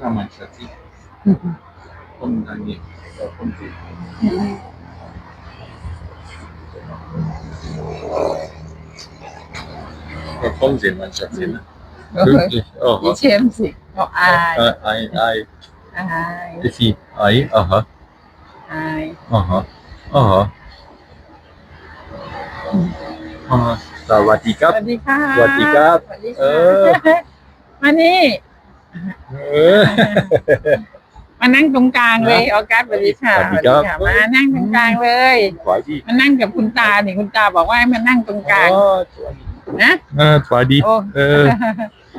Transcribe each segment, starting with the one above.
Ramachati. Om Dani. Om Ji. ก็คงเสียงมันชัดเจนนะอ๋อเชมสิเขาอายไอไออายไอซีไออ่าฮะอายอ่าฮะอ่าฮะสวัสดีครับวัสดีค่ะสวัสดีครับ เออ มานี่ เออ มานั่งตรงกลางเลยออกัสสวัสดีค่ะสวัสดีครับค่ะมานั่งตรงกลางเลยสวัสดีมานั่งกับคุณตานี่คุณตาบอกว่าให้มานั่งตรงกลางอ๋อสวัสดีนะเออสวัสดี โอ้เออ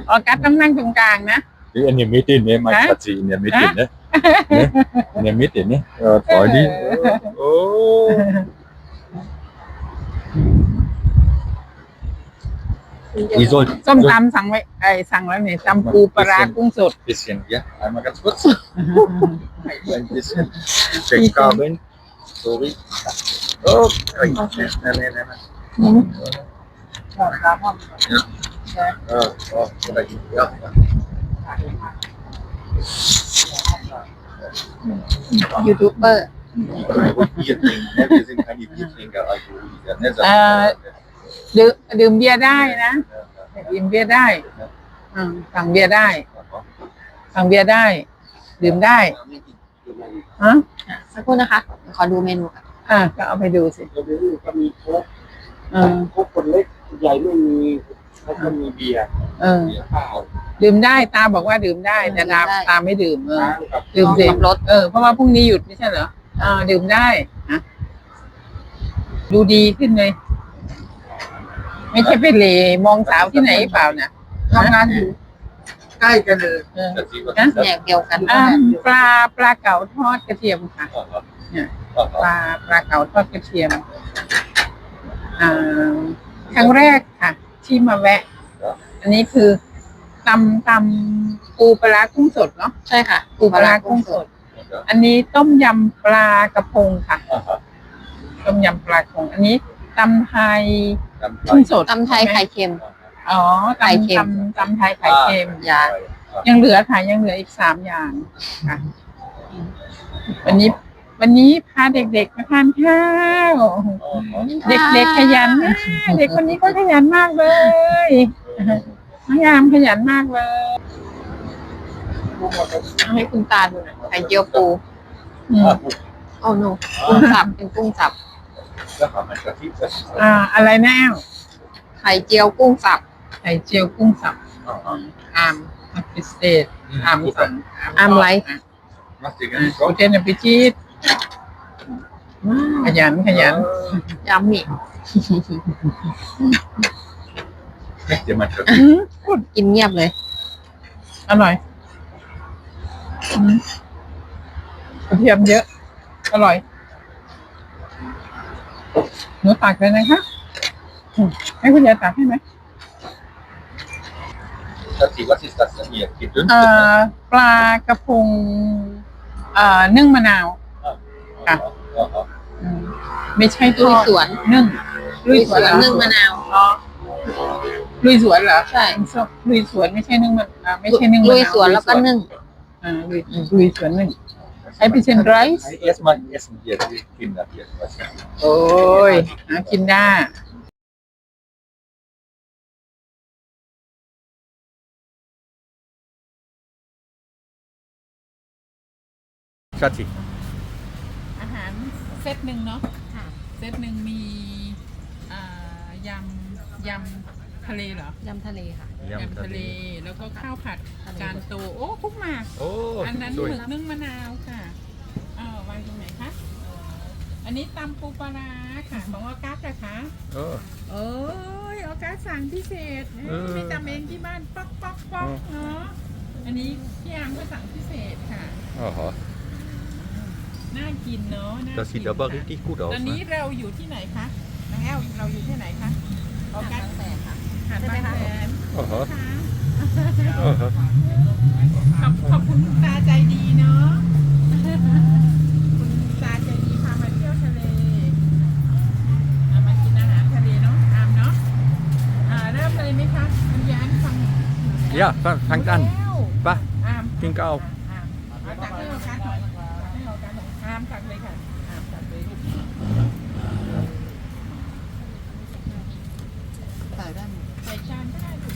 ออกัสต้องนั่งตรงกลางนะ นี่อันนี้ไม่ติดเนี่ยมาชัดเจนเนี่ยไม่ติดเนี่ยเนี่ยไม่ติดเนี่ยเออสวัสดีโอ้อีโซ นส้มตำสั่งไว้ไอ้สั่งแล้วเนี่ยตำปูปลาร้ากุ้งสด bisschen ja einmal ganz kurz ein bisschen check Kabel sorry oh nein nein nein nein เออเอออะไรอีกเยอะยูทูบเบอร์ Bier trinken, ne? wir sind keine Biertrinker, Alkoholiker, ne? Sag Äh, ich. ดื่มดื่มเบียร์ได้นะดื่มเบียร์ได้อืมสั่งเบียร์ได้สั่งเบียร์ได้ ดื่มได้ฮะสักครู่นะคะ ขอดูเมนูก่อนอะก็เอาไปดูสิก็มีก็มีโค้กเออโค้กคนเล็กใหญ่ไม่มีแล้วก็มีเบียร์เออข้าวดื่มได้ตาบอกว่าดื่มได้แต่ตาตาไม่ดื่มเออน้ำกับดื่มสิขับรถเออเพราะว่าพรุ่งนี้หยุดไม่ใช่เหรออ่าดื่มได้นะดูดีขึ้นเลย ไม่ใช่ไปเหลมองสาวที่ไหนเปล่านะทำงานอยู่ใกล้กันเลยเออ Das sieht was นะ ist แย das? กเดียวกันอ่าปลาปลาเก๋าทอดกระเทียมค่ะ Aha. ป Aha. ลาปลาเก๋าทอดกระเทียมอ่าครั้งแรกค่ะ ที่มาแวะ อันนี้คือตำตำปูปลาร้ากุ้งสดเนาะใช่ค่ะปูปลาร้ากุ้งสด อันนี้ต้มยำปลากระพงค่ะ Aha. ต้มยำปลากระพง อันนี้ตำไทย Dann กุ้งสดตำไทยไข่เค็ม อ๋อไข่เค็ม ตำตำไทยไข่เค็ม ยายังเหลือค่ะยังเหลืออีกสามอย่างค่ะ วันนี้ วันนี้พาเด็กๆมาทานข้าว เด็กๆขยันมากเด็กคนนี้ก็ขยันมากเลยน้องยามขยันมากเลยเอาให้คุณตาดูหน่อยไข่เจียวปูอืมโอ้โนกุ้งสับเป็นกุ้งสับ Ja, haben wir Stativ, das ist อ่า อะไรนะแอลไข่เจียวกุ้งสับไข่เจียวกุ้งสับ Aha. อามอัพพิเศษอามสั่งอามไร Machst du อ่า ganz โอ gut. เทนอพิจิตขยันขยันยำหมี่ Schmeckt dir mal Stativ? อืมพูดกินเงียบเลย อร่อยอืมกระเทียมเยอะ อร่อย หนูตักเลยนะคะอืมให้คุณยายตักให้ไหม Stativ, was ist das denn hier? เอ่ Gedünstet? อปลากระพงเอ่อนึ่งมะนาว Aha. Aha. อืมไม่ใช่ทลุยอดสวนนึ่งลุยสวนเหรอนึ่งมะนาว อ๋อลุยสวนเหรอใช่ ลุยสวนไม่ใช่นึ่งมะอ่าไม่ใช่นึ่งมะนาวลุยสวนแล้วก็นึ่ง อ่าลุยลุยสวนนึ่ง ไอ้พิเศษไรซ์ Erstmal essen hier, die Kinder hier. weißt du. โอ้ยหากินได้ Schatzi. อาหารเซตหนึ่งเนาะเซตหนึ่งมีอ่ายำยำ ทะเลเหรอยำทะเลค่ะ ยำทะเล แล้วก็ข้าวผัดทะเล จานโตโอ้คุกหมาก Oh, อันนั้นห sorry. มึกนึ่งมะนาวค่ะเออวางตรงไหนคะเอ่ออันนี้ตำปูปลาร้าค่ะของออกัสอะคะ Oh. โอ้ยออกัสสั่งพิเศษเออไม่จำเองที่บ้านป๊อกป๊อกป๊อกเนาะอันนี้พี่อามก็สั่งพิเศษค่ะ Aha. น่ากินเนาะน่า Das กิน sieht aber ค่ะ richtig gut ต aus. อนนี้ Ne? เราอยู่ที่ไหนคะน้องแอลเราอยู่ที่ไหนคะออกัสแต่ค่ะ หาดบางแสน Aha. ค่ะ Aha. ขอบขอบคุณคุณตาใจดีเนาะคุณตาใจดีพามาเที่ยวทะเลเอามากินอาหารทะเลเนาะอามเนาะอ่าเริ่มเลยไหมคะคุณยานฟัง Ja, fang- fangt an. แล้ว Pa. อามไป กินข้าว เอาตักให้เอาการหน่อยตักให้เอาการหน่อยห้ามตักเลยค่ะห้ามตักเลย ใส่ได้ ใส่ชามก็ได้ลูก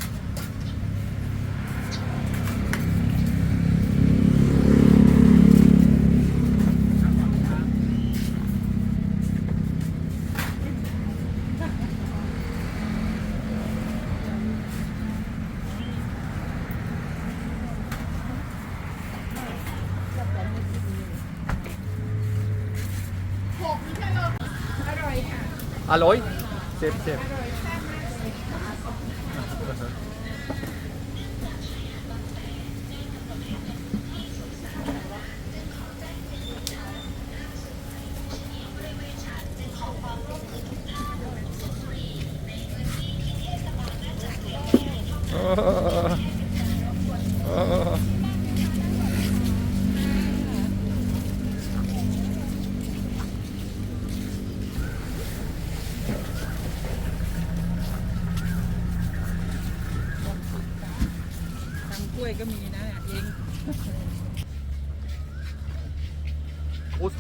อร่อยเจ็บเจ็บ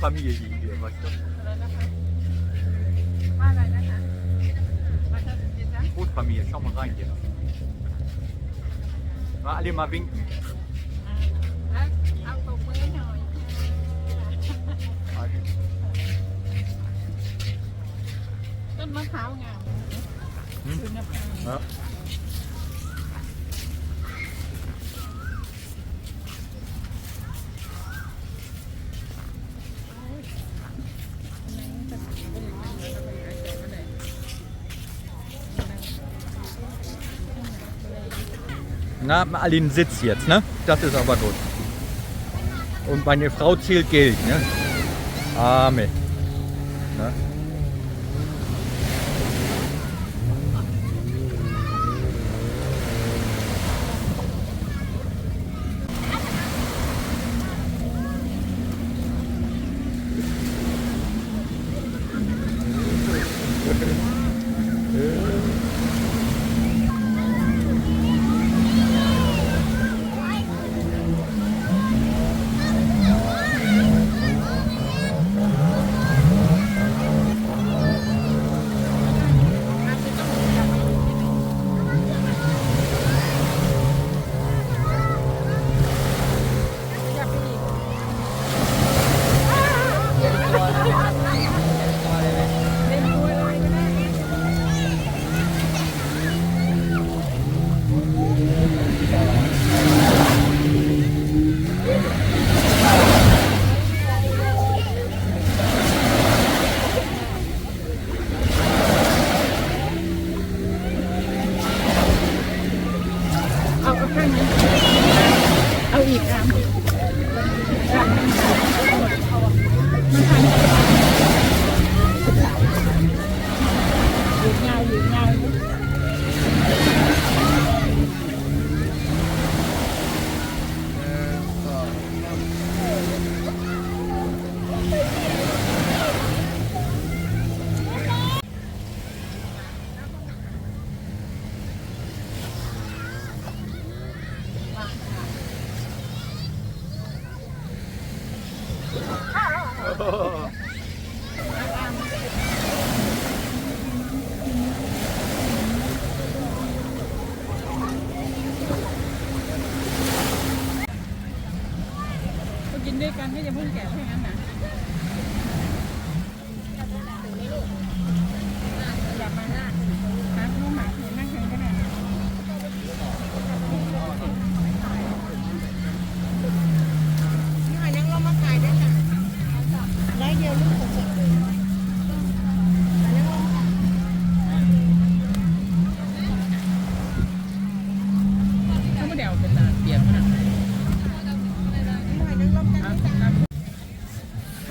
Großfamilie hier, weißt du? ว่าอะไรนะคะว่าจะเป็นจ๊ะ Großfamilie, schau mal rein hier. Mal alle mal winken. เอาเอาตบมือให้หน่อยต้นมะพร้าวงาม หืมคือมะพร้าว Ja. Na, Aline sitzt jetzt, ne? Das ist aber gut. Und meine Frau zählt Geld, ne? Amen. oh.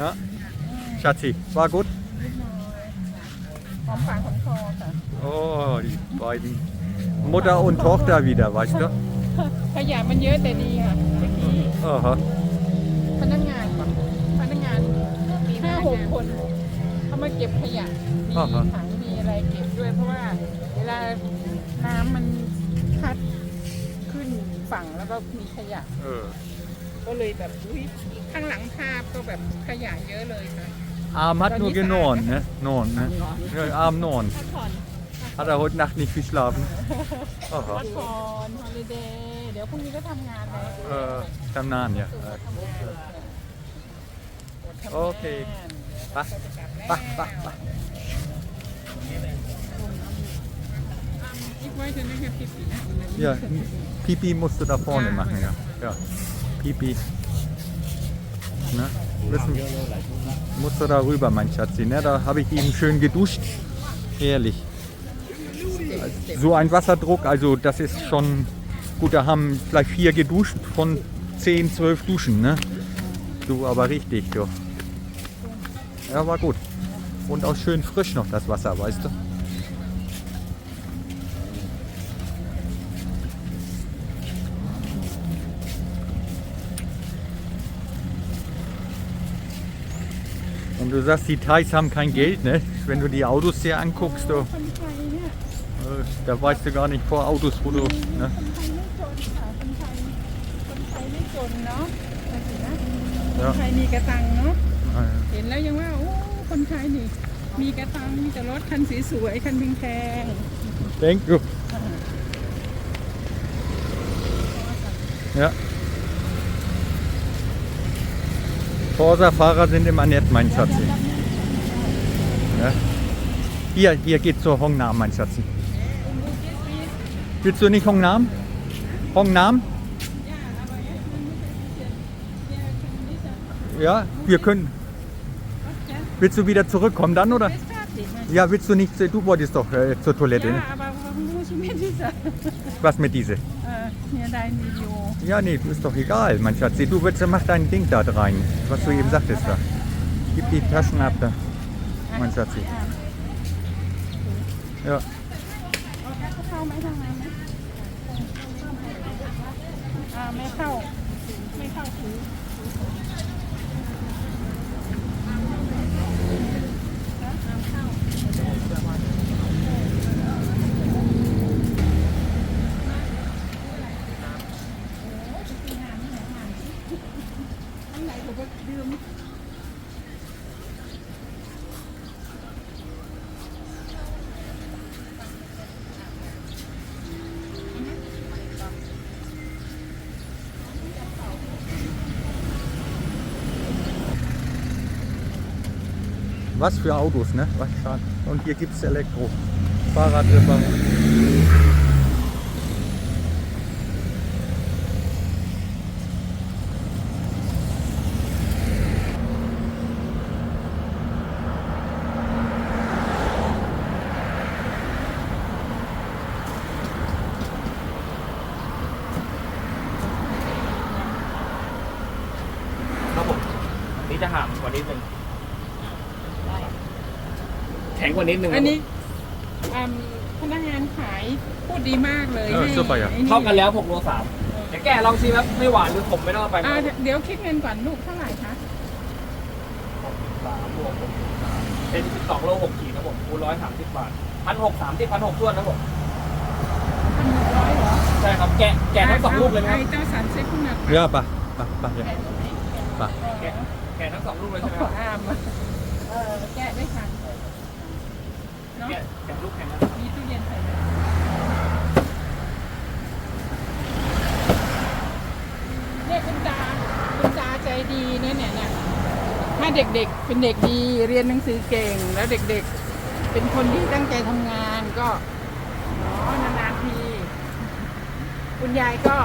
Ja? Schatzi, war gut? หอมปากหอมคอค่ะ Oh, die beiden. Mutter und Tochter wieder, weißt du? ขยะมันเยอะแต่ดีค่ะเมื่อกี้ Aha. พนักงานก่อนพนักงานมีห้าหกคนเขามาเก็บขยะมีอ่าฮะ ถังมีอะไรเก็บด้วย เพราะว่าเวลาน้ำมันพัดขึ้นฝั่งแล้วก็มีขยะ Äh, ก็เลยแบบอุ้ย ข้างหลังภาพก็แบบขยายเยอะเลยค่ะ Arm hat nur genornt, ne? Norn, ne? Ja, Arm Norn. พักผ่อน Hat er heute Nacht nicht geschlafen? พั Aha. กผ่อนฮอลิเดย์เดี๋ยวพรุ่งนี้ก็ทำงานแล้ว Äh, am Nahen, ja. ทำงาน โอเค ไป ไปไปไป Ich wollte nachher Pipi, ne? Ja, Pipi musst du da vorne machen, ja. Ja. Pipi. Ne? Müssen, musst du da rüber, mein Schatzi. Ne? Da habe ich eben schön geduscht. Herrlich. So ein Wasserdruck, also das ist schon gut. Da haben gleich vier geduscht von 10, 12 Duschen. Ne? Du aber richtig, du. Ja, war gut. Und auch schön frisch noch das Wasser, weißt du? du sagst, die Thais haben kein Geld, ne? Wenn du die Autos hier anguckst, du, คนไทยเนี่ย äh, da weißt du gar nicht vor Autos, wo du. Ne? คนไทยไม่จนค่ะคนไทยคนไทยไม่จนเนาะเอาสินะคน Ja. ไทยมีกระตังเนาะ Äh, เห็นแล้วยังว่า โอ้ คนไทยนี่ มีกระตัง มีแต่รถคันสวยๆคันแพง Denk du. Ja. Forsa-Fahrer sind immer nett, mein Schatzi. Ja. Hier, hier geht zur Hong Nam, mein Schatzi. Willst du nicht Hong Nam? Hong Nam? Ja, wir können. Willst du wieder zurückkommen dann oder? ๆไม่ทราบดิมัน Ja, willst du nicht? Du wolltest doch äh, zur Toilette. ยา Ne? อาบาฮูชิเมดิสะ Was mit diese? เออเนี่ยได้วิดีโอ Ja, nee, ist doch egal, mein Schatz. Du willst, mach dein Ding da rein, was du eben sagtest da. Gib die Taschen ab da, mein Schatzi. Ja. เอาเข้ Was für Autos, ne? Was schade. Und hier gibt es Elektro. Fahrradreparatur. - แข็งกว่านิดนึงอันนี้อืมพนักงานขายพูดดีมากเลยเออให้ super อะไอ้เท่ากันแล้ว6โล3เดี๋ยวแกลองชิมครับไม่หวานหรือขมไม่ต้องเอาไปอ่าเดี๋ยวคิดเงินก่อนลูกเท่าไหร่คะสามบวกเป็น12โล6ขีดครับผมคูณร้อยสามสิบบาทพันหกสามสิบพันหกส่วนครับผมพันหกร้อยเหรอใช่ครับแกะแกะทั้งสองลูกเลยไหมคไอ้รับเจ้าสันเซ็ตคุณนัก Ja, pa. Pa, pa, ja. Pa. แกะแกะทั้งสองลูกเลยใช่ไหมขคอรับอามอะเออแกะได้ค่ะ เนาะแกะแกะลูกแข็งนะมีตู้เย็นใส่ได้เนี่ยคุณตาคุณตาใจดีนะเนี่ยเนี่ยถ้าเด็กๆเป็นเด็กดีเรียนหนังสือเก่งแล้วเด็กๆ เป็นคนที่ตั้งใจทำงานก็อ๋อนานๆที คุณยายก็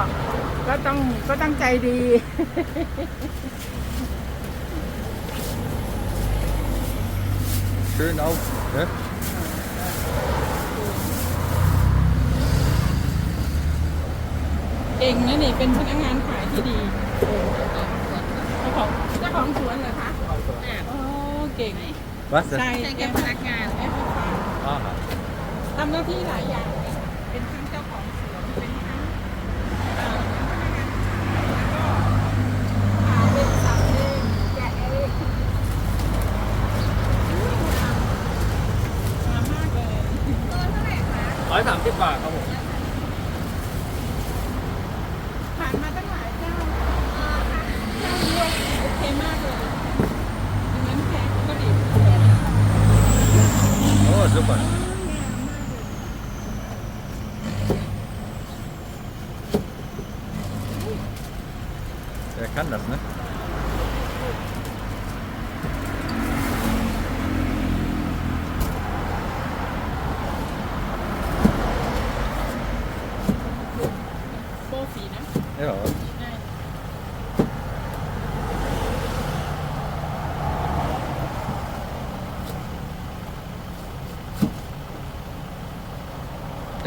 ก็ต้องก็ตั้งใจดี Schön auf. Ne? เก่งนะนี่เป็นพนักงานขายที่ดีเจ้าของเจ้าของสวนเหรอคะโอ้เก่ง Was? ใช่แกพนักงานแอปเปิลฟาร์ม Aha. ทำหน้าที่หลายอย่าง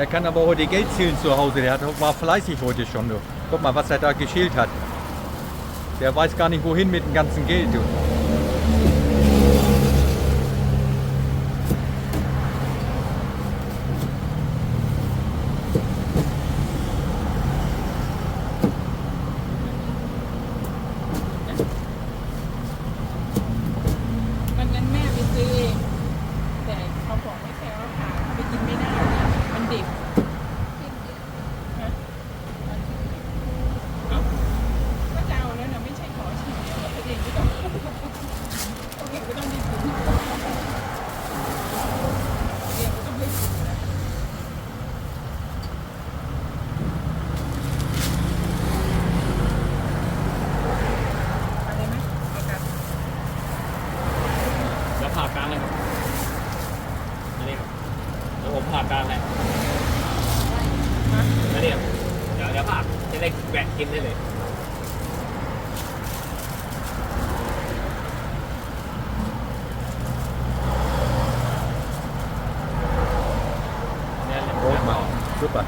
Der kann aber heute Geld zählen zu Hause. Der hat, war fleißig heute schon. Guck mal, was er da geschält hat. Der weiß gar nicht, wohin mit dem ganzen Geld. ได้แบะกินได้เลย Brot mal. Super.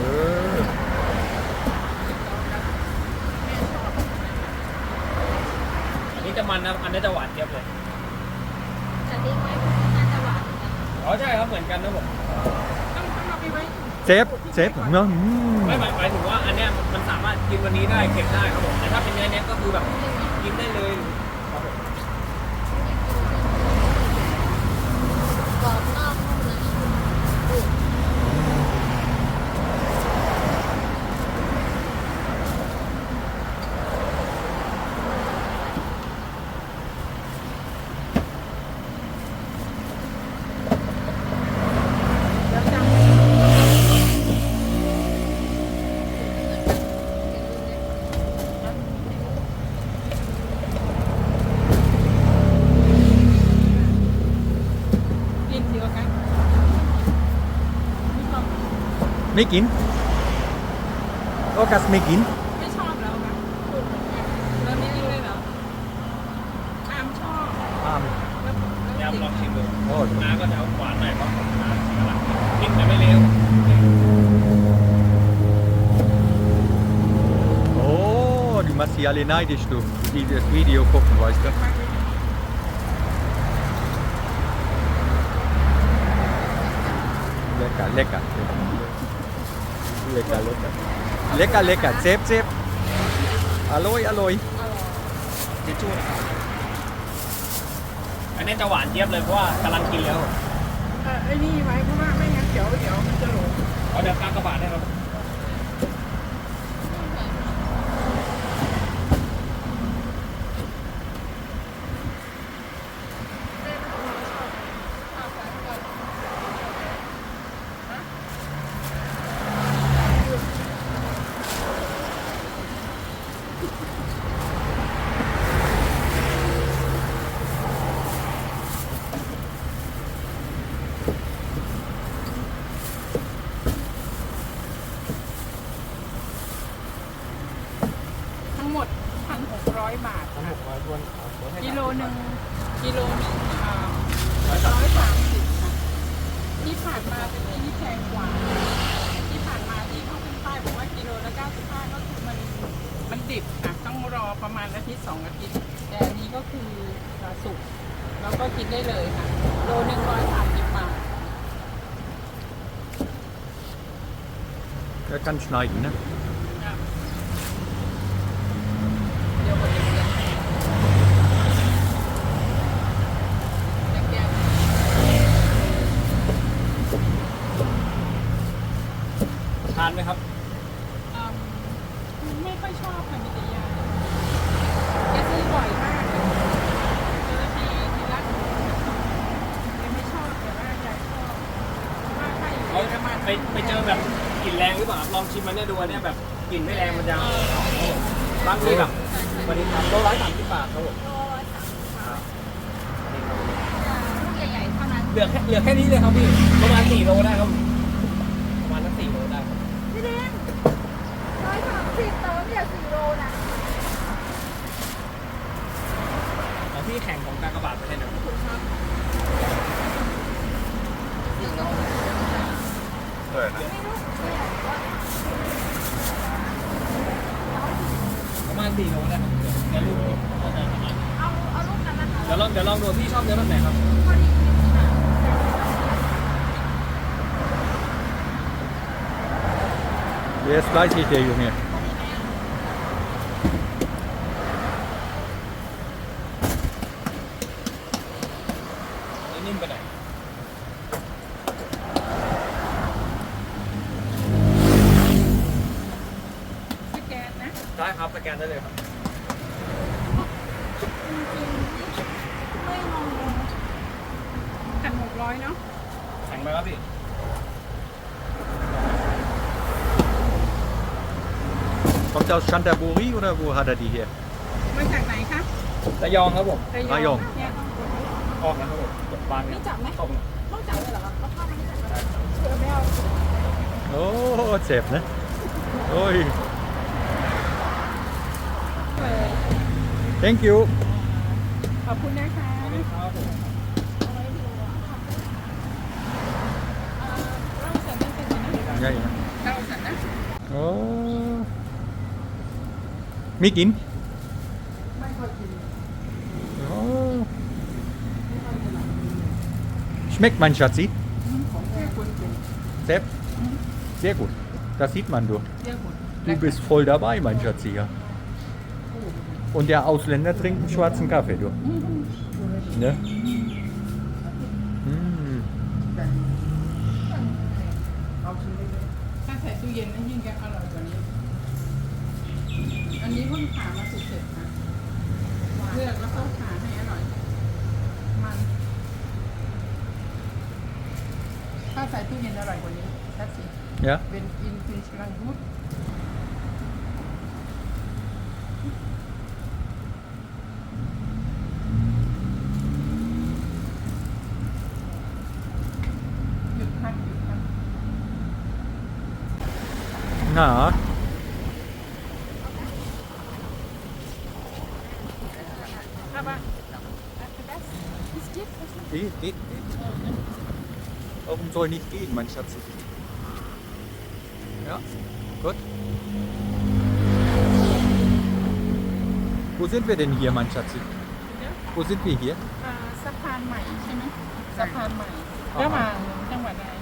Äh, อันนี้จะมันนะอันนี้จะหวานเจี๊ยบเลย จะทิ้งไว้น่าจะหวานเหมือนกัน อ๋อใช่ครับเหมือนกันนะผม ต้องต้องเอาไปไว้ Zep, Zep. Ja, ไม่หมายหมายถึงว่าอันเนี้ยมันสามารถกินวันนี้ได้เก็บได้ครับผมแต่ถ้าเป็นเนื้อเนี้ยก็คือแบบกินได้เลยครับผม กรอบนอกนุ่มในอืม แล้วจำเรียนเดียวกันไม่ชอบ ไม่กินโอกัสไม่กิน ไม่ชอบแล้วนะพูดเหมือนกันแล้วไม่กินเลยเหรออามชอบอ้ามแล้วเดี๋ยวแล้วลองชิมดูโอ้น้าก็จะเอาหวานหน่อยเพราะผมน้าสีกำลังกินแต่ไม่เร็ว Oh, du machst sie alle neidisch, du, die das Video gucken, weißt du? Lecker, lecker. Lecker, lecker. Lecker, lecker. Zep, zep. Alloy, alloy. ทิชชู่นะครับอันนี้จะหวานเจี๊ยบเลยเพราะว่ากำลังกินแล้ว เออไอ้นี่ไว้เพราะว่าไม่งั้นเดี๋ยวเดี๋ยวมันจะหลง เอาเดี๋ยวกากระบาดให้ครับ ทั้งหมดพันหกร้อยบาทค่ะกิโล หนึ่งกิโลหนึ่งร้อยสามสิบค่ะที่ผ่านมาเป็นที่แพงกว่า ที่ผ่านมาที่เขาขึ้นป้ายบอกว่ากิโลละ95ก็คือมันมันดิบค่ะต้องรอประมาณอาทิตย์สองอาทิตย์แต่อันนี้ก็คือสุกแล้วก็กินได้เลยค่ะ โลหนึ่งร้อยสามสิบบาท Er kann schneiden, ne? เดี๋ยวคนเดียวแกง ทานไหมครับ อืมไม่ค่อยชอบค่ะมีแต่ยาแกซื้อบ่อยมากเลยซื้อทีทีละแกไม่ชอบแต่ว่ายายชอบเพราะว่าถ้าอยู่เขาเยอรมันไปไปเจอแบบกลิ่นแรงหรือเปล่าครับลองชิมมันเนี่ยดูอันเนี้ยแบบกลิ่นไม่แรงมันจะหอมครับผมบางทีแบบสวัสดีครับโลร้อยสามสิบบาทครับผมโลละสามสิบบาทนี่ครับผมลูกใหญ่ๆเท่านั้น เหลือแค่เหลือแค่นี้เลยครับพี่ประมาณสี่โลได้ครับประมาณสักสี่โลได้ครับ พี่เด้งร้อยสามสิบแต่ว่าไม่อยากสี่โลนะ แล้วพี่แข่งของการกระบาดไปเลยนะ สี่โล เออนะ ไม่รู้ไม่อยากว่า ประมาณสี่โลได้ครับเดี๋ยวลูกน่าจะประมาณเอาเอาลูกนั้นนะคะเดี๋ยวลองเดี๋ยวลองดูพี่ชอบเนื้อแบบไหนครับ พอดีค่ะ Der ist fleißig, der Junge. นิ่มไปไหนอย สแกนนะ ได้ครับสแกนได้เลยครับ ไม่งงเลย พันหกร้อยเนาะ แข่งไหมครับพี่ Kommt er aus Chantaburi oder wo hat er die her? มาจากไหนคะระยองครับผมระยอง เนี่ยต้องกดออกนะครับผมกดบางนี่จับไหมเข้าไปต้องจับเลยเหรอคะเอาผ้ามาให้จับไหมเชื่อไม่เอา Oh, Zep, ne? Ui. เลย Thank you. ขอบคุณนะคะครับผมเราเสร็จนั่นเป็นยังไง Ja, ja. เราเสร็จน ะ Oh. Mikin? ไม่ค่อยกิน Oh. Schmeckt mein Schatzi? ของแค่คนกิน Sepp? Sehr gut. Das sieht man du. เยอะหมด Du bist voll dabei, mein Schatzi. Ja. Und der Ausländer trinkt einen schwarzen Kaffee, du. Ne? Mm. ถ้าใส่ตู้เย็นนั่นยิ่งจะอร่อยกว่า นี้อันนี้เพิ่งผ่ามาสุดเสร็จนะเลือกแล้วต้องผ่าให้อร่อย มัน ถ้าใส่ตู้เย็นอร่อยกว่านี้ทัดสิ Ja? เป็นอินฟินชลังกุดหยุดพักหยุดพัก Na, Aber Es gibt es geht, geht, geht. Warum soll nicht gehen, mein Schatzi? Ja, gut. Wo sind wir denn hier, mein Schatzi? Wo sind wir hier? อ่าสะพานใหม่ใช่ไหมสะพานใหม่ระหว่างจังหวัดอะไร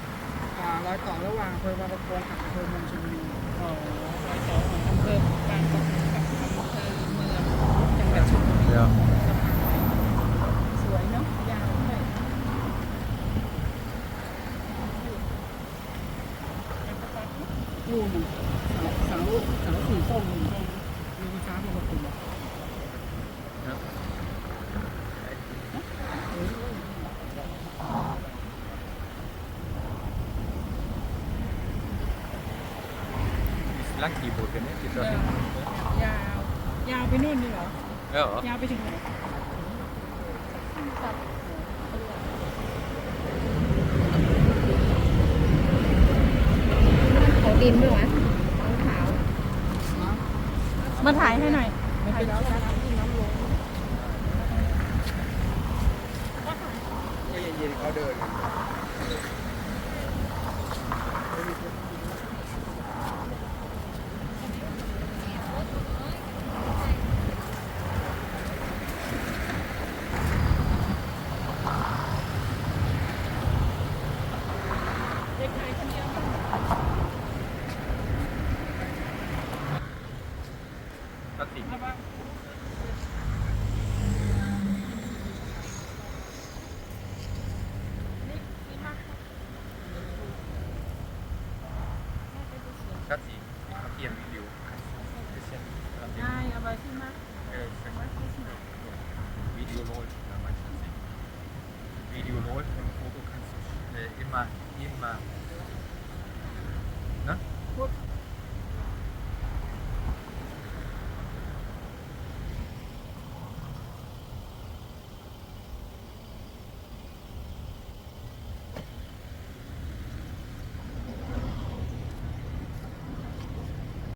อ่ารอยต่อระหว่างอำเภอบางประกงกับอำเภอเมืองชลบุรีอ๋อรอยต่อของอำเภอบางประกงกับอำเภอเมืองจังหวัดชลบุรี Ja. สะพานใหม่สวยเนาะยาวด้วย ลูกหนึ่งเสาเสาสีส้มหนึ่งต้นมีไฟฟ้าเป็นประตู ja. Die ist lang, die Brücke, ne? Die เอ ist อยาว ยาวไปนู่นนี่เหรอ ja. ยาวไปถึงไหนของดินด้วยวะ